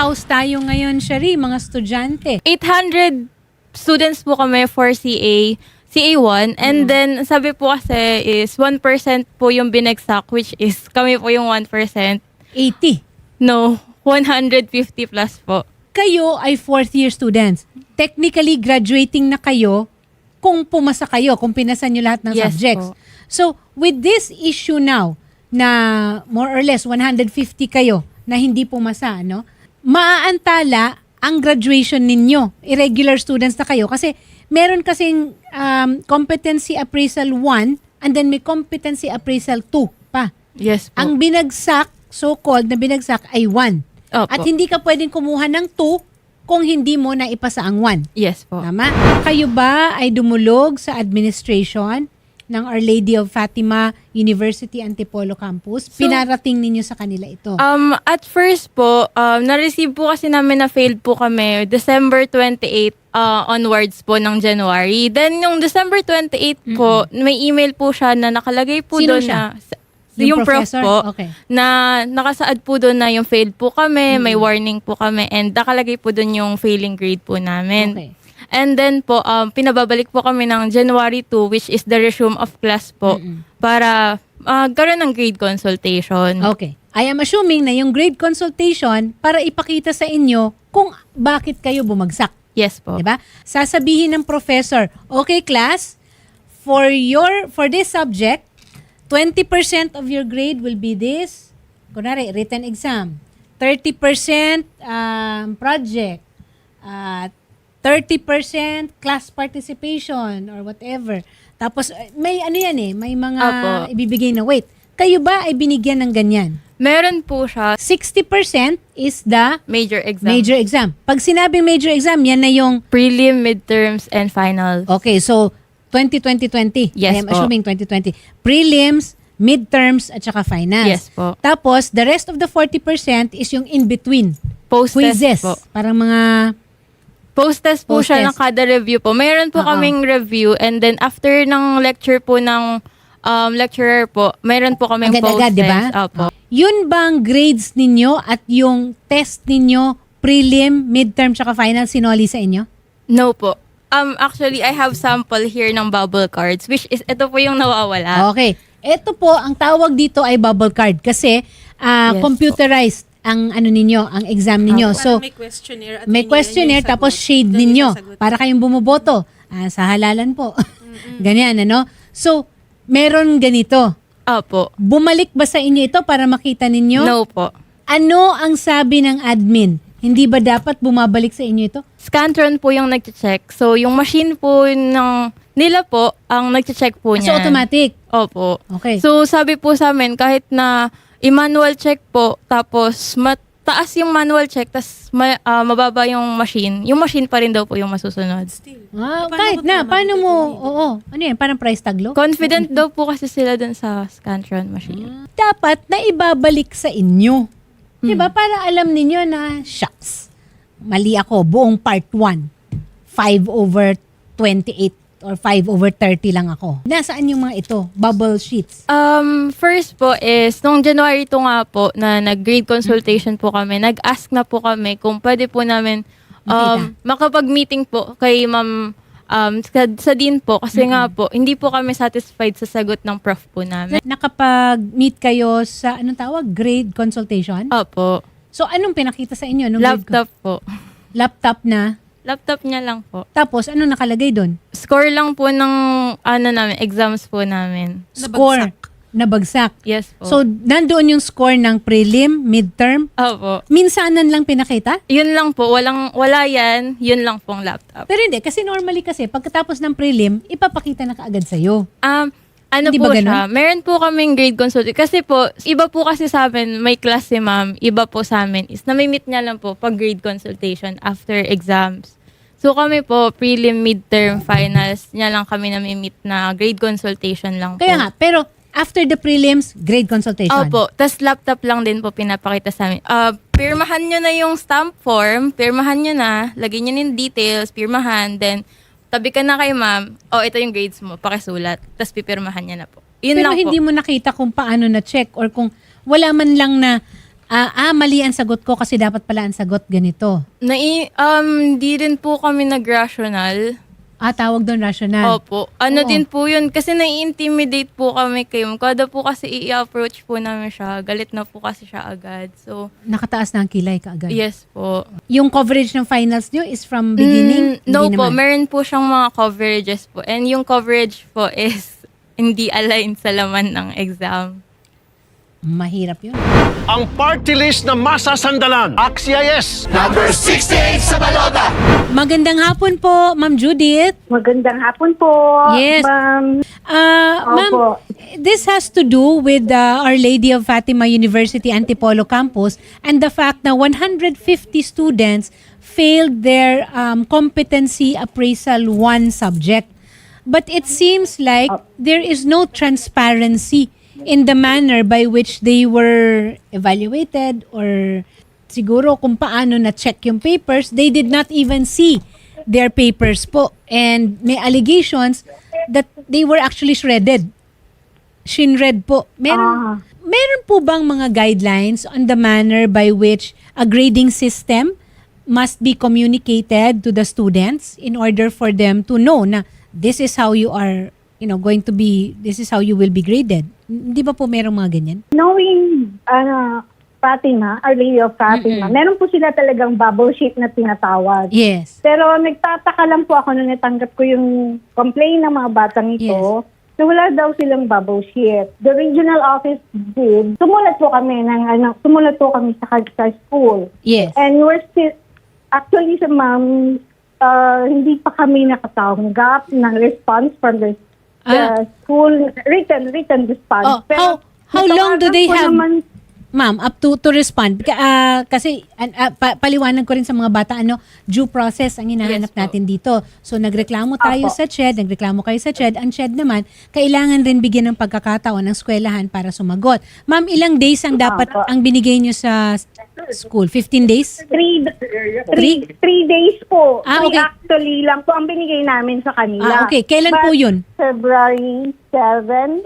house tayo ngayon, Shari, mga estudyante. 800 students po kami for CA, CA1. And then, sabi po kasi is 1% po yung binagsak, which is kami po yung 1%. 80. No, 150 plus po. Kayo ay fourth year students. Technically, graduating na kayo kung pumasa kayo, kung pinasan nyo lahat ng Yes subjects. po. So, with this issue now, na more or less 150 kayo na hindi pumasa, no? Maaantala ang graduation ninyo. Irregular students na kayo. Kasi meron kasing um, competency appraisal 1 and then may competency appraisal 2 pa. Yes po. Ang binagsak, so-called na binagsak ay 1. Opo. At hindi ka pwedeng kumuha ng 2 kung hindi mo na ipasa ang 1. yes po. Tama? Kayo ba ay dumulog sa administration ng Our Lady of Fatima University Antipolo Campus? So- Pinarating ninyo sa kanila ito. Um, at first po, um, na-receive po kasi namin na failed po kami December 28 uh, onwards po ng January. Then yung December 28 po, may email po siya na nakalagay po Sino doon siya? na yung, prof professor? po Okay. na nakasaad po doon na yung failed po kami, may warning po kami and nakalagay po doon yung failing grade po namin. Okay. And then po, um, pinababalik po kami ng January 2, which is the resume of class po, para uh, karoon ng grade consultation. Okay. I am assuming na yung grade consultation para ipakita sa inyo kung bakit kayo bumagsak. Yes po. 'Di ba? Sasabihin ng professor, "Okay class, for your for this subject, 20% of your grade will be this, kunwari, written exam. 30% um, project. Uh, 30% class participation or whatever. Tapos, eh, may ano yan eh, may mga Apo. ibibigay na weight. Kayo ba ay binigyan ng ganyan? Meron po siya 60% is the major exam. major exam. Pag sinabing major exam, yan na yung Prelim, midterms, and finals. Okay, so 2020-20. Yes I am po. assuming 2020. Prelims, midterms, at saka finals. Yes po. Tapos, the rest of the 40% is yung in-between. Post-test Quizzes. po. Parang mga... Post-test po siya ng Post-test. kada review po. Mayroon po Oo. kaming review and then after ng lecture po ng um, lecturer po, mayroon po kaming Agad-agad, post-test. di ba? Opo. Yun bang grades ninyo at yung test ninyo, prelim, midterm, saka final, sinoli sa inyo? No po. Um, actually, I have sample here ng bubble cards which is, ito po yung nawawala. Okay. Ito po, ang tawag dito ay bubble card kasi ah, Yes computerized ang ano ninyo, ang exam ninyo. Parang So, may questionnaire at may questionnaire sagot. tapos shade ninyo para kayong bumoboto Ah, sa halalan po. Ganyan ano. So, meron ganito. Opo. Bumalik ba sa inyo ito para makita ninyo? No po. Ano ang sabi ng admin? Hindi ba dapat bumabalik sa inyo ito? Scantron po yung nag-check. So, yung machine po ng nila po, ang nag-check po So, niya. automatic. Opo. Okay. So, sabi po sa amin, kahit na i-manual check po, tapos mataas yung manual check, tapos ma- ah, mababa yung machine, yung machine pa rin daw po yung masusunod. Still. Ah, Paano kahit na, paano mo, oo, ano yan, parang price tag lo? Confident daw po kasi sila dun sa Scantron machine. Dapat na ibabalik sa inyo. Di Hmm. ba? Para alam ninyo na, shucks, mali ako, buong part 1, 5 over 28 or 5 over 30 lang ako. Nasaan yung mga ito? Bubble sheets. Um, first po is, nung January 2 nga po, na nag-grade consultation po kami, nag-ask na po kami kung pwede po namin um, makapag-meeting po kay ma'am um, sa, sa din po. Kasi nga po, hindi po kami satisfied sa sagot ng prof po namin. Nakapag-meet kayo sa, anong tawag? Grade consultation? Opo. So, anong pinakita sa inyo? Nung grade Laptop po. co- laptop na. Laptop niya lang po. Tapos, anong nakalagay doon? Score lang po ng ano namin, exams po namin. Score. Nabagsak. Yes po. So, nandoon yung score ng prelim, midterm. Opo. Minsanan lang pinakita? Yun lang po. Walang, wala yan. Yun lang pong laptop. Pero hindi, kasi normally kasi, pagkatapos ng prelim, ipapakita na kaagad sa'yo. Um, ano Hindi po ba siya? Meron po kaming grade consult. Kasi po, iba po kasi sa amin, may class si ma'am, iba po sa amin is namimit niya lang po pag grade consultation after exams. So kami po, prelim, midterm, finals, niya lang kami namimit na grade consultation lang po. Kaya nga, pero after the prelims, grade consultation. Opo. Tapos laptop lang din po pinapakita sa amin. Ah, pirmahan nyo na yung stamp form, pirmahan nyo na, lagyan nyo na yung details, pirmahan, then tabi ka na kay ma'am, oh, ito yung grades mo, pakisulat. Tapos pipirmahan niya na po. Yun pero lang hindi po. mo nakita kung paano na-check or kung wala man lang na ah, ah, mali ang sagot ko kasi dapat pala ang sagot ganito. Nai, um, di rin po kami nag-rational. Ah, tawag doon rational. Opo. Ano Oo. din po yun, kasi nai-intimidate po kami kayo. Kada po kasi i-approach po namin siya, galit na po kasi siya agad. So, Nakataas na ang kilay kaagad. yes po. Yung coverage ng finals nyo is from beginning? Mm, no Hindi po, naman. meron po siyang mga coverages po. And yung coverage po is hindi aligned sa laman ng exam. Mahirap yun. ang party list na masasandalan. AXIS! Number 68 sa balota. Magandang hapon po, Ma'am Judith. Magandang hapon po. Yes. Ma'am. Ah, ma'am, Opo. this has to do with uh, Our Lady of Fatima University Antipolo campus and the fact na 150 students failed their um, competency appraisal 1 subject. But it seems like there is no transparency in the manner by which they were evaluated or siguro kung paano na-check yung papers, they did not even see their papers po. And may allegations that they were actually shredded. Shinred po. Meron, meron po bang mga guidelines on the manner by which a grading system must be communicated to the students in order for them to know na this is how you are you know going to be this is how you will be graded hindi ba po merong mga ganyan Knowing ano, Fatima, Our Lady of Fatima, meron po sila talagang bubble sheet na tinatawag. yes Pero nagtataka lang po ako nung natanggap ko yung complaint ng mga batang ito. Na wala daw silang bubble sheet. The regional office did. Sumulat po kami ng ano, sumulat po kami sa, sa school. yes And we're still, actually sa ma'am, uh, hindi pa kami nakatanggap ng response from the, the Ah. school, written, written response. Oh, how- how long do they have- Naman, Ma'am, up to to respond. Ah, kasi ah, pa- paliwanag ko rin sa mga bata ano, due process ang hinahanap Yes po. natin dito. So nagreklamo tayo Apo. sa CHED, nagreklamo kayo sa CHED. Ang CHED naman, kailangan rin bigyan ng pagkakataon ng eskwelahan para sumagot. Ma'am, ilang days ang dapat Apo. ang binigay nyo sa school? 15 days? three, three, three days po. Ah, Three okay. actually lang po ang binigay namin sa Ah, kanila. okay. Kailan po But yun? February 7.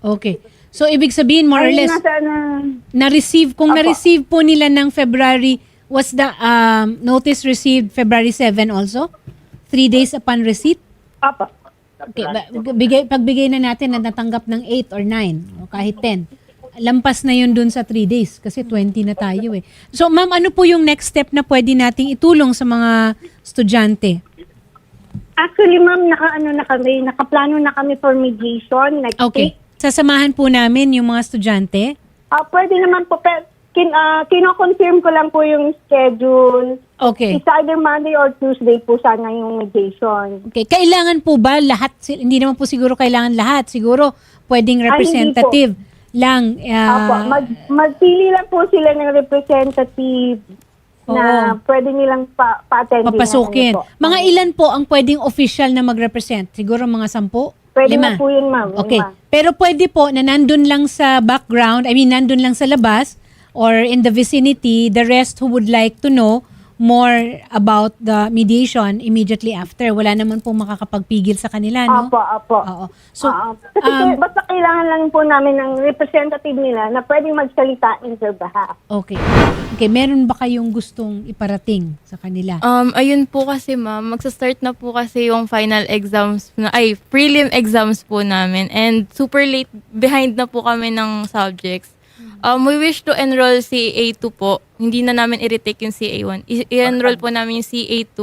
Okay. So ibig sabihin more or Ay, less nasa na, na-receive kung Apo. na-receive po nila ng February was the um, notice received February 7 also? Three days upon receipt? Apa. Okay, ba- bigay, pagbigay na natin na natanggap ng 8 or 9 o kahit 10. Lampas na yun dun sa 3 days kasi 20 na tayo eh. So ma'am, ano po yung next step na pwede nating itulong sa mga estudyante? Actually, ma'am, naka, ano na kami, nakaplano na kami for mediation next Okay. week. Sasamahan po namin yung mga estudyante. Ah, pwede naman po, pero kin, ah, kino-confirm ko lang po yung schedule. Okay. It's either Monday or Tuesday po sana yung mediation. Okay, kailangan po ba lahat, si- hindi naman po siguro kailangan lahat, siguro pwedeng representative lang. ah, Apo, mag, magpili lang po sila ng representative na pwede nilang pa, pa-attend. papasukin. Ano po. Mga ilan po ang pwedeng official na mag-represent? Siguro mga sampu? Pwede Lima? na po yun, ma'am. Okay. Lima. Pero pwede po na nandun lang sa background, I mean, nandun lang sa labas or in the vicinity, the rest who would like to know more about the mediation immediately after. Wala naman po makakapagpigil sa kanila, no? Apo, apo. Oo. So, Ah, kasi um, basta kailangan lang po namin ng representative nila na pwedeng magsalita in their behalf. okay. Okay, meron ba kayong gustong iparating sa kanila? Um, ayun po kasi ma'am, magsa-start na po kasi yung final exams, na, ay, prelim exams po namin. And super late, behind na po kami ng subjects. Um, we wish to enroll CA2 po. Hindi na namin i-retake yung CA1. I- I-enroll po namin yung CA2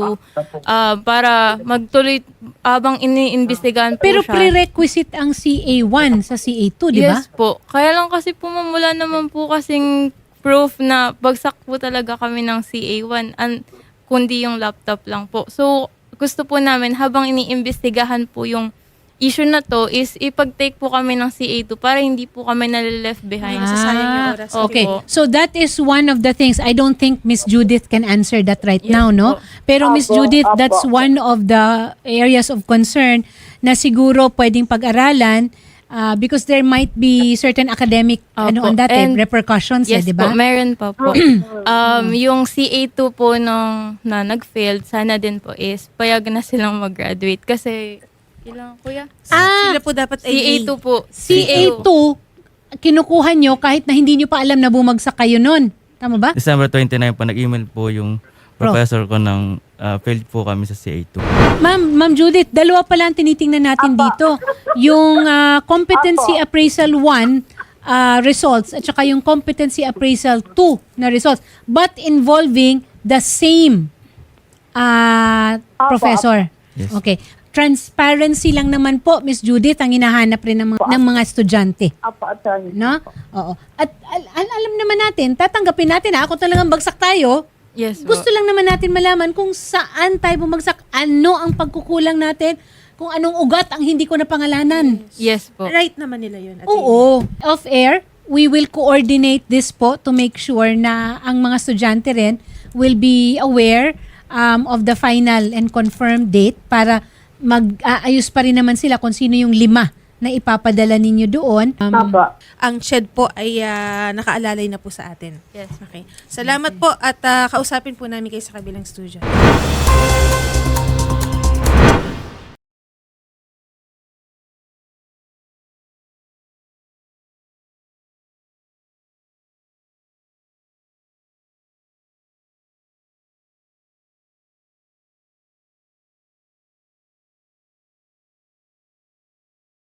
uh, para magtuloy abang iniimbestigahan po Pero siya. prerequisite ang CA1 sa CA2, di ba? Yes po. Kaya lang kasi po ma'am, wala naman po kasing proof na bagsak po talaga kami ng CA1 an, kundi yung laptop lang po. So, gusto po namin habang iniimbestigahan po yung issue na to is ipag-take po kami ng CA2 para hindi po kami nalileft behind. Ah, Opo. okay. So that is one of the things. I don't think Miss Judith can answer that right Yes now, no? po. Pero Miss Judith, apo. that's one of the areas of concern na siguro pwedeng pag-aralan uh, because there might be certain academic ano Opo. on that eh, And- repercussions, eh, Yes di ba? po, meron pa po. um, yung CA2 po nung na nag-failed, sana din po is payag na silang mag-graduate. Kasi, ilang kuya? Ah, Sila po dapat ay CA2 po. CA2 kinukuha nyo kahit na hindi nyo pa alam na bumagsak kayo nun. Tama ba? December 29 po, nag-email po yung professor ko ng uh, failed po kami sa CA2. Ma'am, Ma'am Judith, dalawa pala ang tinitingnan natin dito. Yung ah, competency appraisal 1 ah, results at saka yung competency appraisal 2 na results but involving the same ah, professor. Yes. Okay. Transparency lang naman po, Miss Judith, ang hinahanap rin ng mga, ng mga estudyante. Apo, attorney. No? Oo. At al- al- alam naman natin, tatanggapin natin ha, kung talagang bagsak tayo, Yes po. gusto lang naman natin malaman kung saan tayo bumagsak, ano ang pagkukulang natin, kung anong ugat ang hindi ko napangalanan. Yes po. Right naman nila yun. Ate. Oo. Off-air, we will coordinate this po to make sure na ang mga estudyante rin will be aware um, of the final and confirmed date para mag-aayos pa rin naman sila kung sino yung lima na ipapadala ninyo doon. Um. Ang shed po ay ah, nakaalalay na po sa atin. Yes. Okay. Salamat po at ah, kausapin po namin kayo sa kabilang studio.